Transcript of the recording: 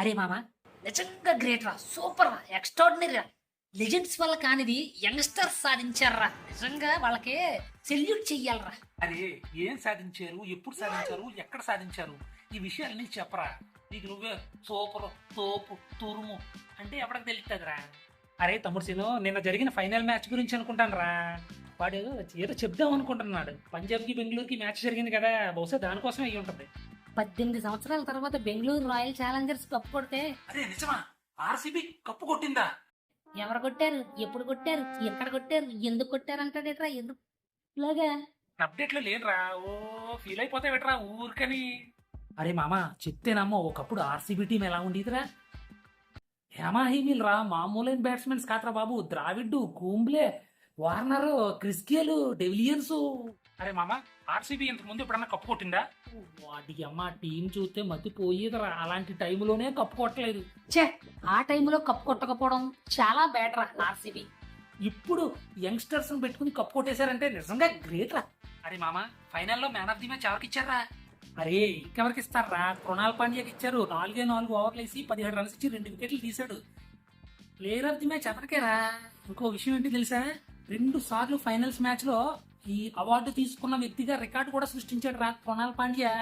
అరే మామ నిజంగా గ్రేట్ రా సూపర్ రా ఎక్స్ట్రాడినరీ రా. లెజెండ్స్ వల్ల కానిది యంగ్స్టర్స్ సాధించారా నిజంగా వాళ్ళకి సెల్యూట్ చెయ్యాలరా. అరే ఏం సాధించారు ఎప్పుడు సాధించారు ఎక్కడ సాధించారు? ఈ విషయాలన్నీ చెప్పరా. నీకు నువ్వే సూపర్ తోపు తురుము అంటే ఎవరికి తెలుస్తుందిరా అరే తమ్ముడు సీను నిన్న జరిగిన ఫైనల్ మ్యాచ్ గురించి అనుకుంటాను రా వాడు ఏదో చెప్దాం అనుకుంటున్నాడు. పంజాబ్కి బెంగళూరుకి మ్యాచ్ జరిగింది కదా బహుశా దానికోసమే అయ్యి ఉంటుంది. పద్దెనిమిది సంవత్సరాల తర్వాత బెంగళూరు రాయల్ ఛాలెంజర్స్ కప్ కొడితే అరే నిజమా? ఆర్సీబీ కప్పు కొట్టిందా? ఎవరు కొట్టారు? ఎప్పుడు కొట్టారు? ఎక్కడ కొట్టారు? ఎందుకు కొట్టారు అంటాడేట్రా ఎందుకు? ఇలాగా. అప్డేట్లో లేదురా. ఓ ఫీల్ అయిపోతే పెట్టరా ఊరికని. అరే మామ చెప్తేనమ్మో ఒకప్పుడు ఆర్సీబీ టీం ఎలా ఉండేదిరా? హేమాహిమీల్ రా మామూలైన బ్యాట్స్మెన్స్ కాత్రా బాబు. Dravid Kumble Warner Chris Gayle de Villiers. అరే మామ ఆర్సీబీ ఇంతకు ముందు ఎప్పుడన్నా కప్పు కొట్టిందా? వాటికి అమ్మ టీం చూస్తే మతిపోయేదిరా. అలాంటి టైంలోనే కప్పు కొట్టలేదు. ఛే ఆ టైంలో కప్ కొట్టకపోవడం చాలా బెటర్ ఆర్సీబీ. ఇప్పుడు యంగ్స్టర్స్ పెట్టుకుని కప్పు కొట్టేశారంటే నిజంగా గ్రేట్ రా అరే మామ ఫైనల్లో మ్యాన్ ఆఫ్ ది మ్యాచ్ ఎవరికి ఇచ్చారా? అరే ఇంకెవరికి ఇస్తారా? కృణాల్ పాండ్యాకి ఇచ్చారు. నాలుగే నాలుగు ఓవర్లు వేసి పదిహేడు రన్స్ ఇచ్చి రెండు వికెట్లు తీశాడు. ప్లేయర్ ఆఫ్ ది మ్యాచ్ అతనికేరా ఇంకో విషయం ఏంటి తెలుసా? రెండు సార్లు ఫైనల్స్ మ్యాచ్లో ఈ అవార్డు తీసుకున్న వ్యక్తిగా రికార్డు కూడా సృష్టించాడు రా కృణాల్ పాండ్యా.